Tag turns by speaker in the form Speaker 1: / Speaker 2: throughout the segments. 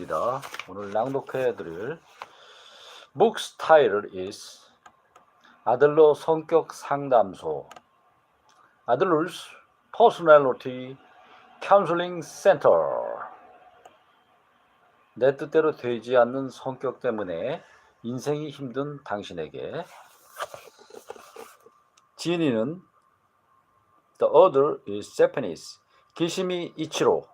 Speaker 1: 입니다. 오늘 낭독해 드릴 Book's title is 아들러 성격 상담소 아들러's Personality Counseling Center 내 뜻대로 되지 않는 성격 때문에 인생이 힘든 당신에게 지인이는 The other is Japanese 기시미 이치로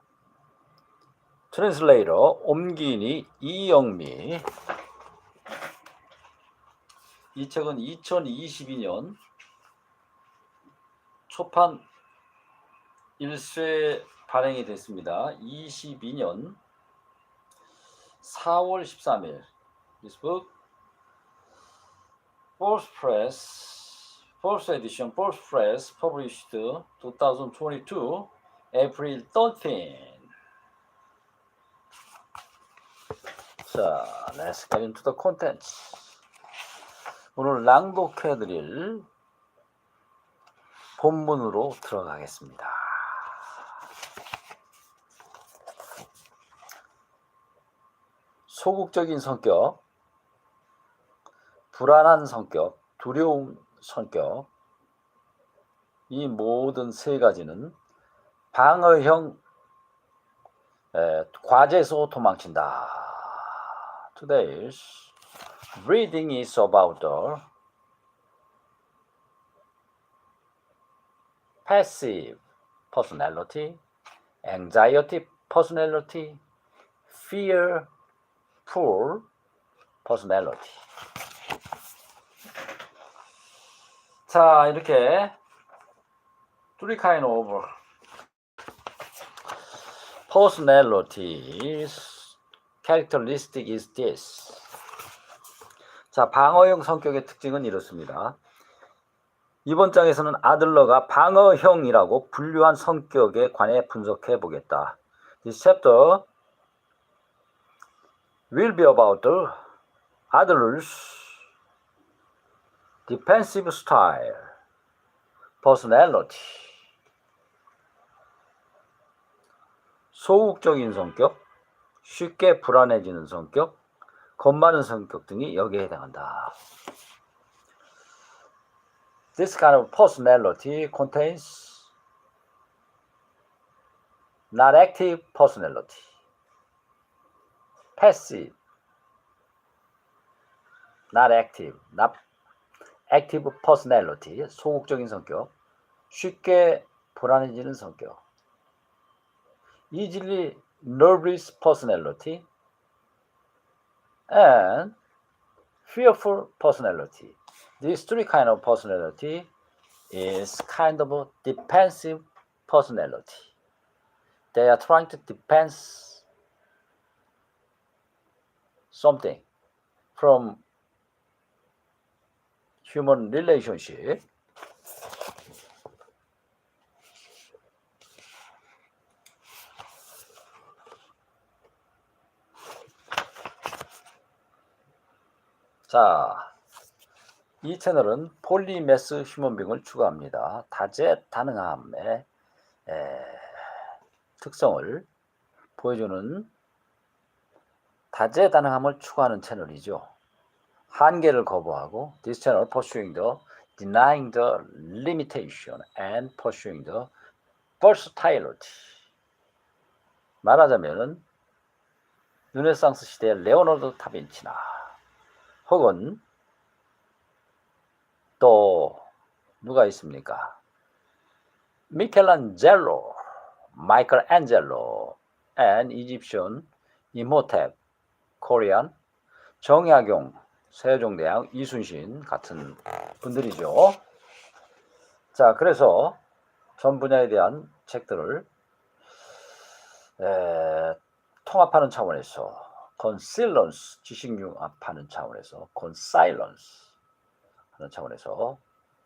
Speaker 1: 트랜슬레이터 옮기니 이영미 이 책은 2022년 초판 1쇄 발행이 됐습니다. 22년 4월 13일 This book Fourth Press Fourth Edition Fourth Press published 2022 April 13 자, let's get into the content. 오늘 낭독해드릴 본문으로 들어가겠습니다. 소극적인 성격, 불안한 성격, 두려운 성격, 이 모든 세 가지는 방어형 에, 과제에서 도망친다. Today's reading is about the passive personality, anxiety personality, fearful personality. 자, 이렇게 three kind of personalities characteristic is this. 자, 방어형 성격의 특징은 이렇습니다. 이번 장에서는 아들러가 방어형이라고 분류한 성격에 관해 분석해 보겠다. This chapter will be about the Adler's defensive style, personality. 소극적인 성격, 쉽게 불안해지는 성격, 겁 많은 성격 등이 여기에 해당한다. This kind of personality contains not active personality, passive, not active, not active personality, 소극적인 성격, 쉽게 불안해지는 성격, easily nervous personality, and fearful personality. These three kind of personality is kind of a defensive personality. They are trying to defend something from human relationship. 자, 이 채널은 폴리메스 휴먼빙을 추구합니다. 다재다능함의 에, 특성을 보여주는 다재다능함을 추구하는 채널이죠. 한계를 거부하고 this channel pursuing the denying the limitation and pursuing the versatility. 말하자면은 르네상스 시대의 레오나르도 다빈치나 혹은 또 누가 있습니까? 미켈란젤로, 마이클 안젤로, and Egyptian 이모탭, 코리안, 정약용, 세종대왕 이순신 같은 분들이죠. 자, 그래서 전 분야에 대한 책들을 에, 통합하는 차원에서 concealance 지식 융합하는 차원에서 consilence 하는 차원에서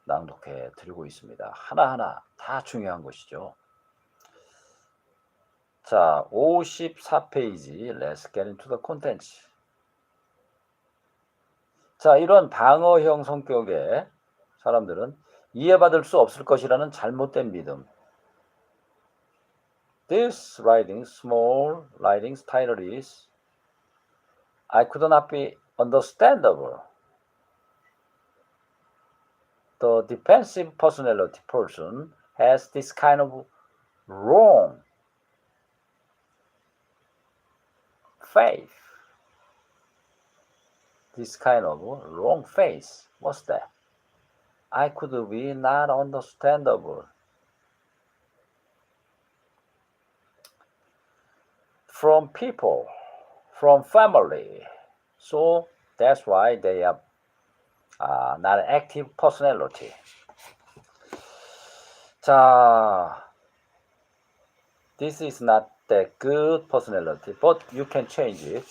Speaker 1: 낭독해 드리고 있습니다. 하나하나 다 중요한 것이죠. 자, 54페이지 Let's get into the contents. 자, 이런 방어형 성격의 사람들은 이해받을 수 없을 것이라는 잘못된 믿음. This writing, small writing's title is I could not be understandable. The defensive personality person has this kind of wrong faith. This kind of wrong face. What's that? I could be not understandable. From people, from family. So that's why they are uh, not active personality. 자, this is not that good personality, but you can change it.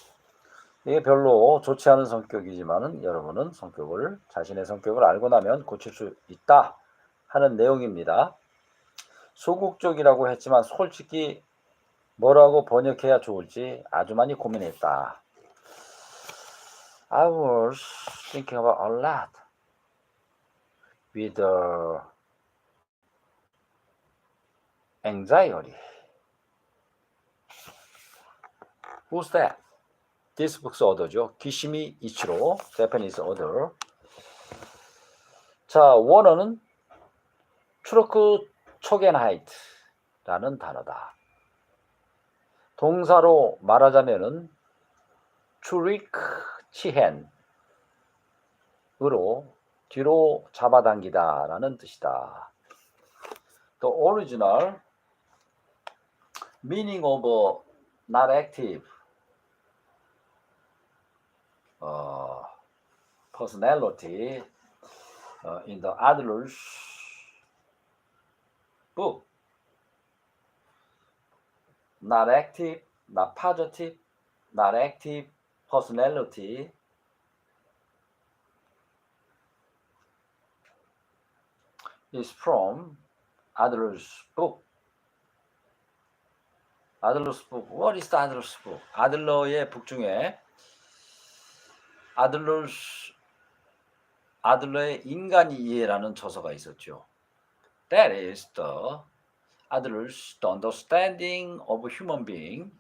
Speaker 1: 이게 별로 좋지 않은 성격이지만은 여러분은 성격을 자신의 성격을 알고 나면 고칠 수 있다 하는 내용입니다. 소극적이라고 했지만 솔직히 뭐라고 번역해야 좋을지 아주 많이 고민했다. I was thinking about a lot with anxiety. Who's that? This book's author죠. 기시미 이치로, Japanese author. 자, 원어는 트로크 초겐하이트라는 단어다. 동사로 말하자면은 추리크 치헨으로 뒤로 잡아당기다라는 뜻이다. The original meaning of not active uh, personality uh, in the Adler's book. Not active, not positive, not active personality. is from Adler's book. Adler's book. What is the Adler's book? 아들러의 북 중에 아들러스 아들러의 인간 이해라는 저서가 있었죠. That is the Adler's The Understanding of Human Being.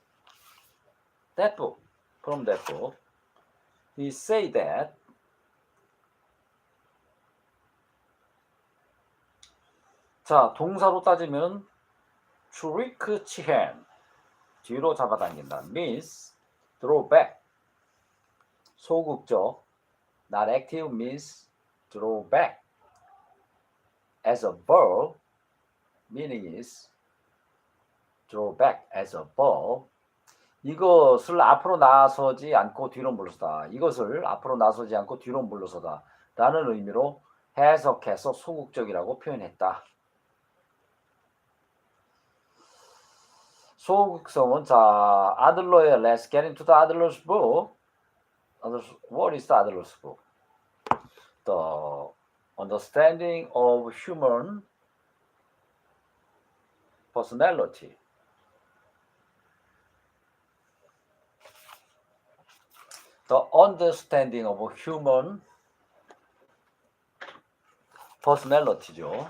Speaker 1: That book, from that book, he say that 자 동사로 따지면 트리크 치헨 뒤로 잡아당긴다 means throw back 소극적 not active means draw back as a verb meaning is draw back as a verb 이것을 앞으로 나서지 않고 뒤로 물러서다 이것을 앞으로 나서지 않고 뒤로 물러서다 라는 의미로 해석해서 소극적이라고 표현했다 소극성은 자 아들러의 Let's get into the Adler's book what is the Adler's book? The understanding of human personality. The understanding of human personality죠.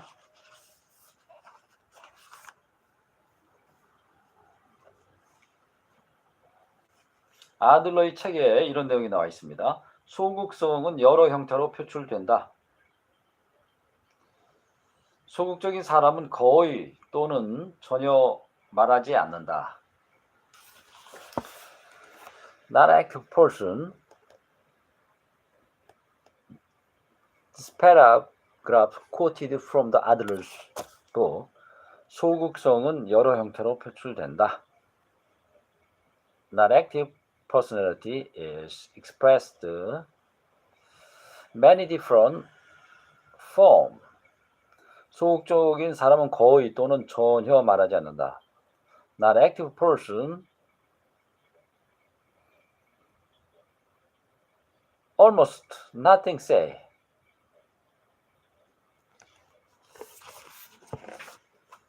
Speaker 1: 아들러의 책에 이런 내용이 나와 있습니다. 소극성은 여러 형태로 표출된다. 소극적인 사람은 거의 또는 전혀 말하지 않는다. Not active person. This paragraph quoted from the Adler's book. 소극성은 여러 형태로 표출된다. Not active personality is expressed many different form. 소극적인 사람은 거의 또는 전혀 말하지 않는다. Not active person almost nothing say.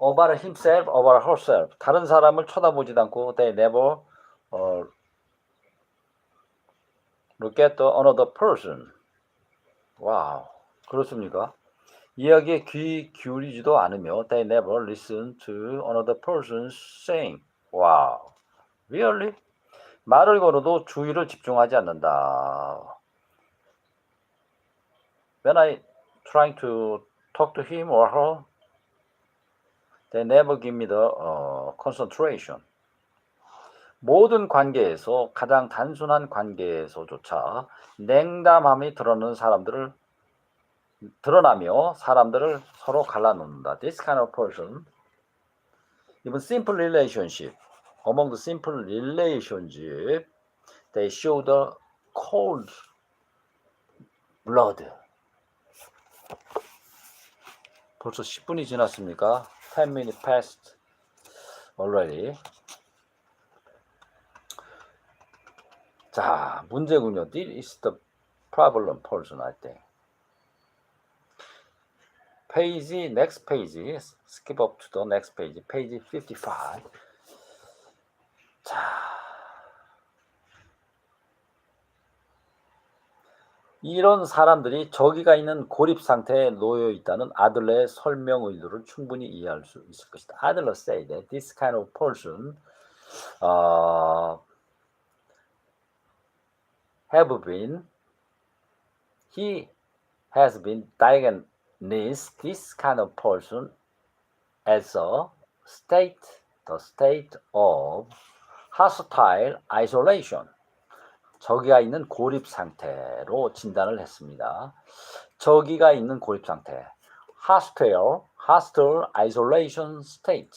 Speaker 1: about himself, about herself. 다른 사람을 쳐다보지도 않고 they never uh, look at the another person. 와우, 그렇습니까? 이야기에 귀 기울이지도 않으며 they never listen to another person saying. 와우, really? 말을 걸어도 주의를 집중하지 않는다. When I trying to talk to him or her, they never give me the uh, concentration. 모든 관계에서 가장 단순한 관계에서조차 냉담함이 드러나는 사람들을 드러나며 사람들을 서로 갈라놓는다. This kind of person, even simple relationship, among the simple relationship, they show the cold blood. 벌써 10분이 지났습니까? 10 minutes past already. 자, 문제군요. This is the problem person, I think. 페이지, skip up to the next page. page 55. 자. 이런 사람들이 저기가 있는 고립 상태에 놓여 있다는 아들러의 설명 의도를 충분히 이해할 수 있을 것이다. 아들러 say that this kind of person uh, have been he has been diagnosed this kind of person as a state the state of hostile isolation 저기가 있는 고립 상태로 진단을 했습니다. 저기가 있는 고립 상태 hostile hostile isolation state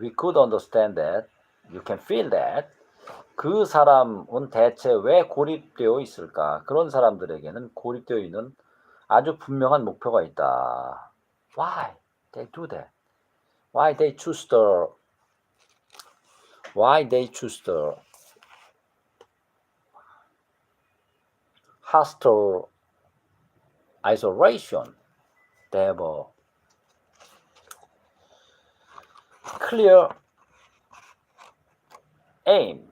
Speaker 1: we could understand that you can feel that 그 사람은 대체 왜 고립되어 있을까? 그런 사람들에게는 고립되어 있는 아주 분명한 목표가 있다. Why they do that? Why they choose the Why they choose the hostile isolation? They have a clear aim.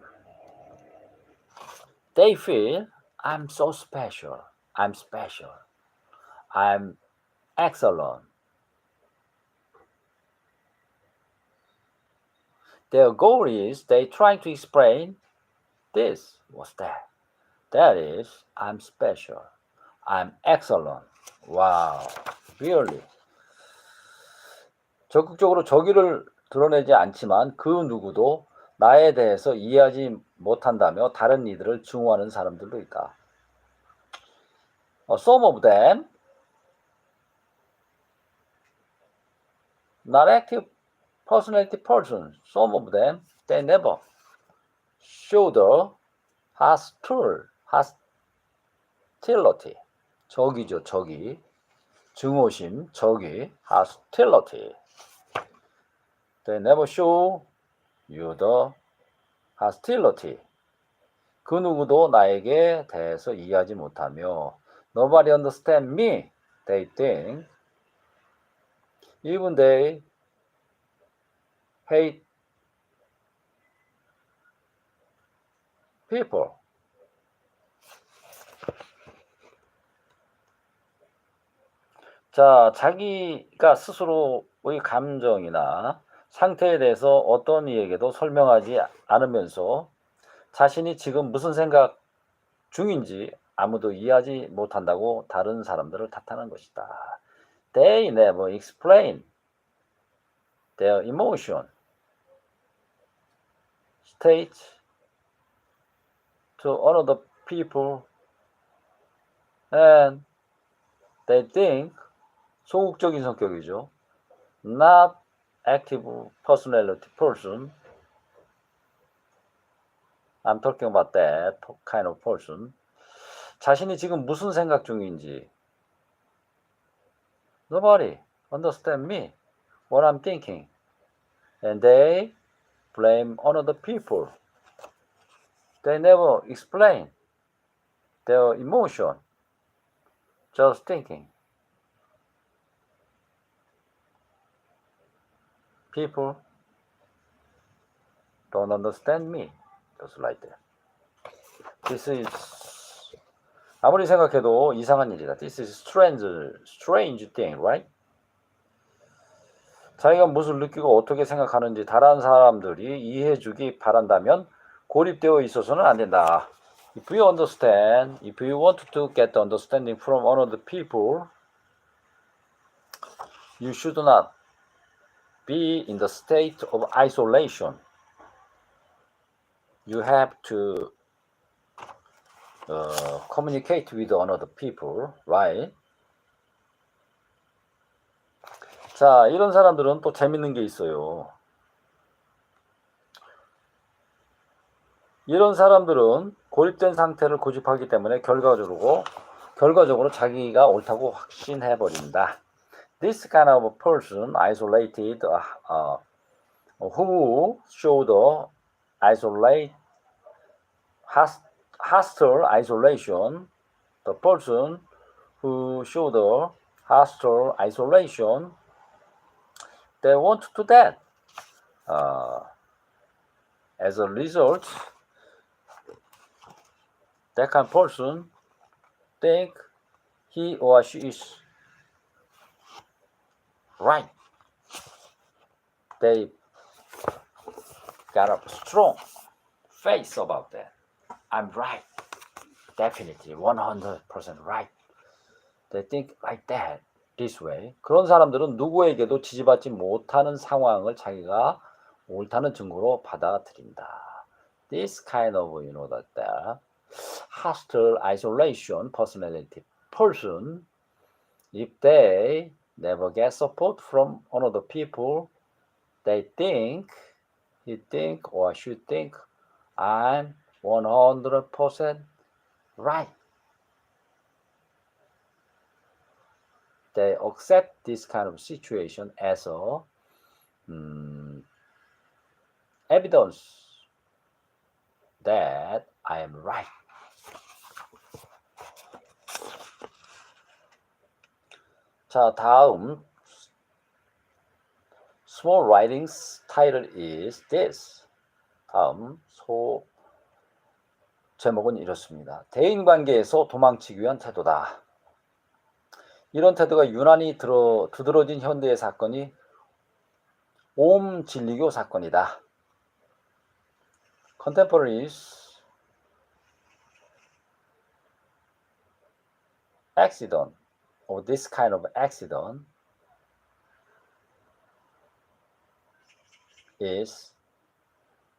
Speaker 1: They feel I'm so special. I'm special. I'm excellent. Their goal is they try to explain this was that. That is, I'm special. I'm excellent. Wow, really. 적극적으로 저기를 드러내지 않지만 그 누구도 나에 대해서 이해하지 못한다며 다른 이들을 증오하는 사람들도 있다. Uh, some of them not active personality persons. Some of them they never show the hostile hostility. 적이죠, 적이. 증오심, 적이 hostility. They never show the hostility. 그 누구도 나에게 대해서 이해하지 못하며 nobody understand me. They think even they hate people. 자, 자기가 스스로의 감정이나 상태에 대해서 어떤 이에게도 설명하지 않으면서 자신이 지금 무슨 생각 중인지 아무도 이해하지 못한다고 다른 사람들을 탓하는 것이다. They never explain their emotion, state to another people, and they think 소극적인 성격이죠. Not active personality person. I'm talking about that kind of person. 자신이 지금 무슨 생각 중인지. Nobody understand me. what I'm thinking. And they blame another people. They never explain their emotion, just thinking. People don't understand me, just like that. This is 아무리 생각해도 이상한 일이다. This is strange, strange thing, right? 자기가 무엇을 느끼고 어떻게 생각하는지 다른 사람들이 이해해주기 바란다면 고립되어 있어서는 안 된다. If you understand, if you want to get the understanding from other people, you should not be in the state of isolation. You have to uh, communicate with another people, right? 자, 이런 사람들은 또 재밌는 게 있어요. 이런 사람들은 고립된 상태를 고집하기 때문에 결과적으로 결과적으로 자기가 옳다고 확신해 버린다. This kind of person isolated uh, uh, who showed isolate hos- hostile isolation. The person who showed hostile isolation they want to that. Uh, as a result, that kind of person think he or she is right. They got a strong face about that. I'm right. Definitely 100% right. They think like that. this way. 그런 사람들은 누구에게도 지지받지 못하는 상황을 자기가 옳다는 증거로 받아들인다. This kind of, you know, that, hostile isolation personality person, if they never get support from another people, they think, he think or should think, I'm 100% right. they accept this kind of situation as a mm, evidence that I am right. 자, 다음 small writings title is this. 다음 소 제목은 이렇습니다. 대인 관계에서 도망치기 위한 태도다. 이런 태도가 유난히 들어, 두드러진 현대의 사건이 옴 진리교 사건이다. Contemporaries accident or this kind of accident is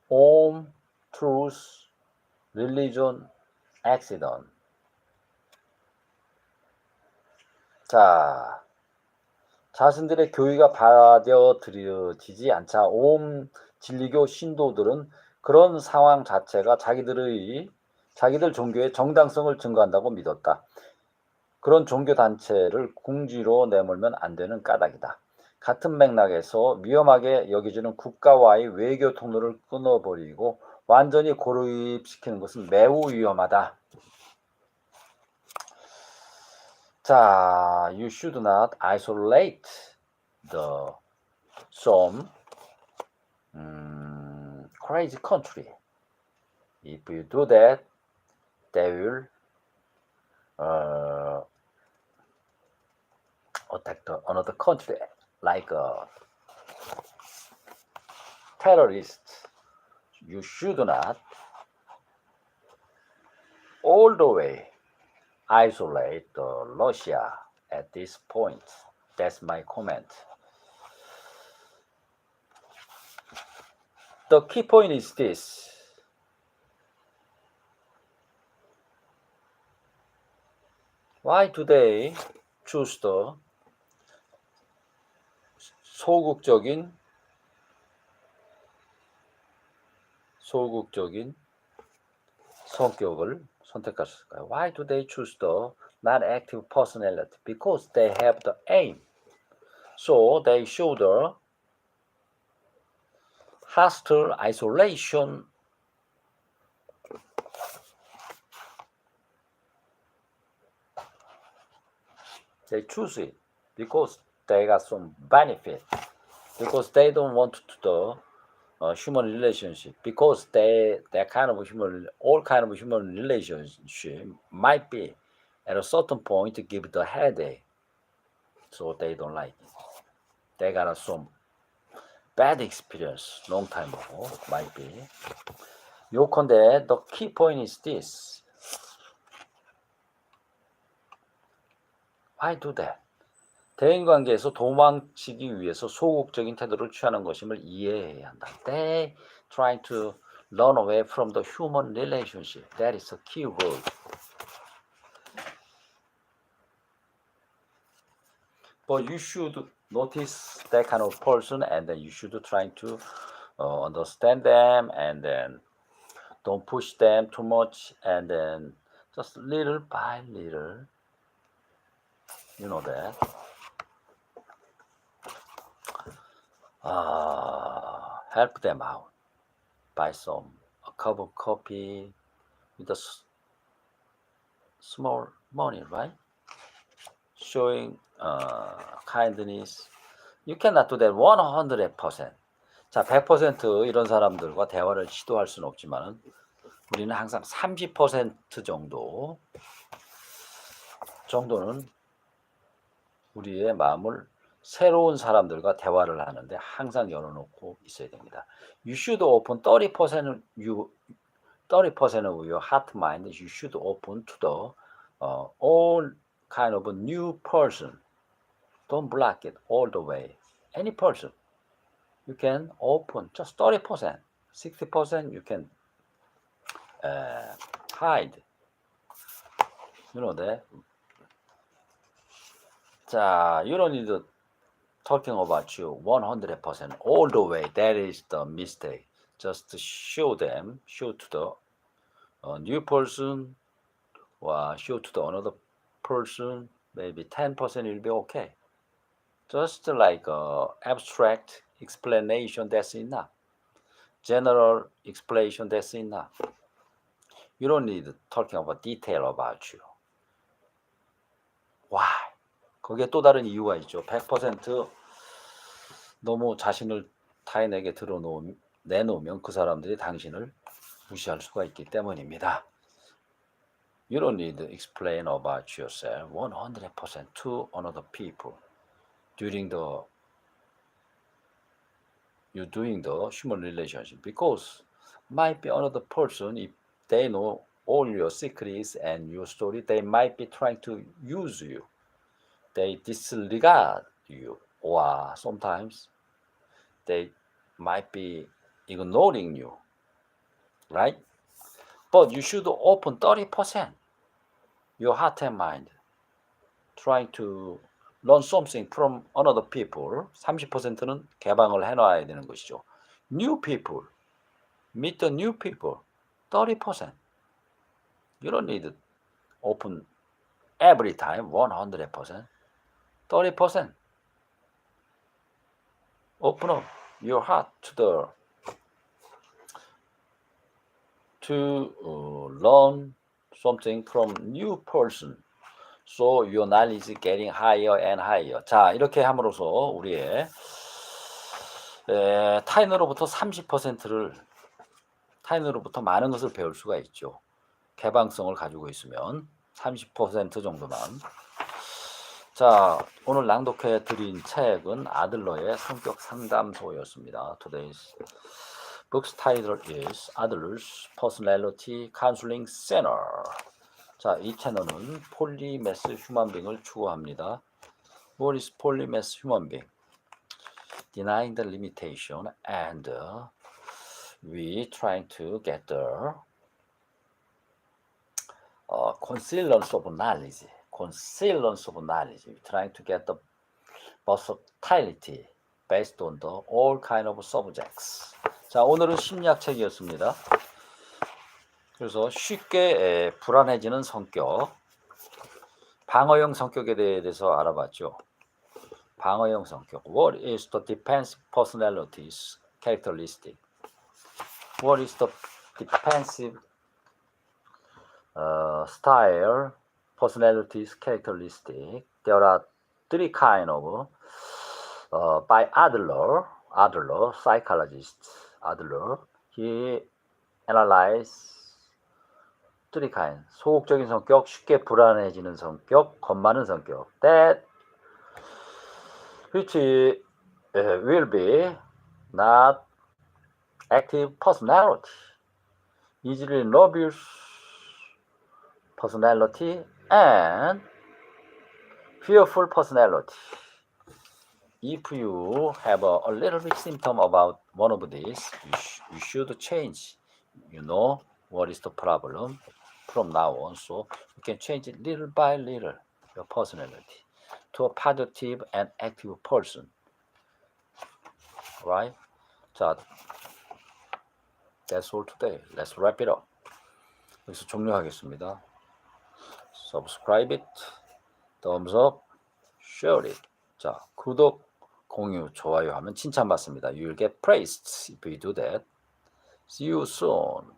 Speaker 1: Om Truth Religion Accident. 자, 자신들의 교의가 받아들여지지 않자 온 진리교 신도들은 그런 상황 자체가 자기들의 자기들 종교의 정당성을 증거한다고 믿었다. 그런 종교 단체를 궁지로 내몰면 안 되는 까닭이다. 같은 맥락에서 위험하게 여겨지는 국가와의 외교 통로를 끊어버리고 완전히 고립시키는 것은 매우 위험하다. 자, you should not isolate the some um, crazy country. If you do that, they will uh, attack the, another country like a terrorist. You should not all the way isolate uh, Russia at this point. That's my comment. The key point is this. Why they choose the 소극적인 소극적인 성격을 선택하셨을까요? Why do they choose the not active personality? Because they have the aim. So they show the hostile isolation they choose it because they got some benefit because they don't want to the uh, human relationship because they that kind of human all kind of human relationship might be at a certain point to give the headache so they don't like it they got some bad experience long time ago might be 요컨대 the key point is this why do that 대인 관계에서 도망치기 위해서 소극적인 태도를 취하는 것임을 이해해야 한다. They trying to run away from the human relationship. That is a key word. But you should notice that kind of person and then you should try to uh, understand them and then don't push them too much and then just little by little you know that Uh, help them out buy some a cup of coffee with a small money right showing uh, kindness you cannot do that 100% 자, 100% 이런 사람들과 대화를 시도할 수는 없지만 우리는 항상 30% 정도 정도는 우리의 마음을 새로운 사람들과 대화를 하는데 항상 열어놓고 있어야 됩니다. You should open 30% you 30% of your heart mind. You should open to the uh, all kind of a new person. Don't block it all the way. Any person you can open just 30%, 60% you can uh, hide. You know that. 자, you don't need to talking about you 100% all the way. That is the mistake. Just show them, show to the uh, new person, or show to the another person. Maybe 10% will be okay. Just like uh, abstract explanation, that's enough. General explanation, that's enough. You don't need talking about detail about you. Why? 거기에 또 다른 이유가 있죠. 100% 너무 자신을 타인에게 드러놓으면 내놓으면 그 사람들이 당신을 무시할 수가 있기 때문입니다. You don't need to explain about yourself 100% to another people during the you doing the human relationship because might be another person if they know all your secrets and your story they might be trying to use you they disregard you or sometimes they might be ignoring you right but you should open 30% your heart and mind trying to learn something from another people 30%는 개방을 해놔야 되는 것이죠 new people meet the new people 30% you don't need to open every time 100% 30% Open up your heart to the to uh, learn something from new person so your knowledge is getting higher and higher 자 이렇게 함으로써 우리의 에, 타인으로부터 30%를 타인으로부터 많은 것을 배울 수가 있죠 개방성을 가지고 있으면 30% 정도만 자, 오늘 낭독해 드린 책은 아들러의 성격 상담소였습니다. Today's book's title is Adler's Personality Counseling Center. 자, 이 채널은 폴리매스 휴먼빙을 추구합니다. What is polymath human being? Denying the limitation and uh, we trying to get the uh, concealance of knowledge. Concealance of knowledge, trying to get the versatility based on the all kind of subjects. 자, 오늘은 심리학 책이었습니다. 그래서 쉽게 에, 불안해지는 성격, 방어형 성격에 대해서 알아봤죠. 방어형 성격. What is the defensive personalities characteristic? What is the defensive uh, style personalities characteristic. There are three kind of uh, by Adler, Adler, psychologist Adler. He analyzed three kind. 소극적인 성격, 쉽게 불안해지는 성격, 겁 많은 성격. That which uh, will be not active personality, easily nervous personality, and fearful personality. If you have a, a little bit symptom about one of these, you, sh- you should change. You know what is the problem from now on. So you can change it little by little your personality to a positive and active person. Right? 자, that's all today. Let's wrap it up. 여기서 종료하겠습니다. Subscribe it, thumbs up, share it. 자, 구독, 공유, 좋아요 하면 칭찬받습니다. You'll get praised if you do that. See you soon.